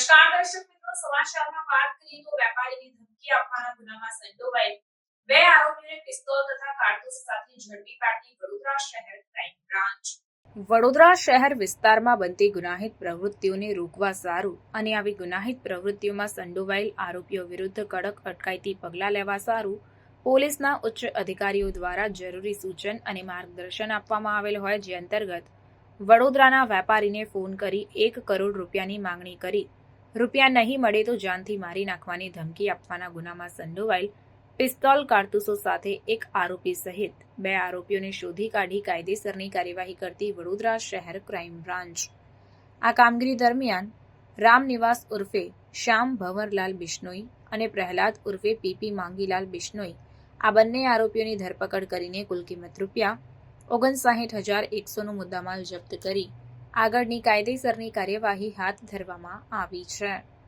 નમસ્કાર દર્શક મિત્રો સમાચારમાં વાત કરીએ તો વેપારીની ધમકી આપવાના ગુનામાં સંડોવાયેલ બે આરોપીને પિસ્તોલ તથા કારતૂસ સાથે ઝડપી પાડતી વડોદરા શહેર ક્રાઇમ બ્રાન્ચ. વડોદરા શહેર વિસ્તારમાં બનતી ગુનાહિત પ્રવૃત્તિઓને રોકવા સારું અને આવી ગુનાહિત પ્રવૃત્તિઓમાં સંડોવાયેલ આરોપીઓ વિરુદ્ધ કડક અટકાયતી પગલાં લેવા સારું, પોલીસના ઉચ્ચ અધિકારીઓ દ્વારા જરૂરી સૂચન અને માર્ગદર્શન આપવામાં આવેલ હોય જે અંતર્ગત વડોદરાના વેપારીને ફોન કરી એક કરોડ રૂપિયાની માંગણી કરી રૂપિયા નહીં મળે તો જાનથી મારી નાખવાની ધમકી આપવાના ગુનામાં સંડોવાયેલ પિસ્તોલ કારતૂસો સાથે એક આરોપી સહિત બે આરોપીઓને શોધી કાઢી કાયદેસરની કાર્યવાહી કરતી વડોદરા શહેર ક્રાઇમ બ્રાન્ચ. આ કામગીરી દરમિયાન રામનિવાસ ઉર્ફે શ્યામ ભંવરલાલ બિશ્નોઈ અને પ્રહલાદ ઉર્ફે પીપી માંગીલાલ બિશ્નોઈ આ બંને આરોપીઓની ધરપકડ કરીને કુલ કિંમત રૂપિયા ઓગણસાહીઠ હજાર એકસોનો મુદ્દામાલ જપ્ત કરી આગળની કાયદેસરની કાર્યવાહી હાથ ધરવામાં આવી છે.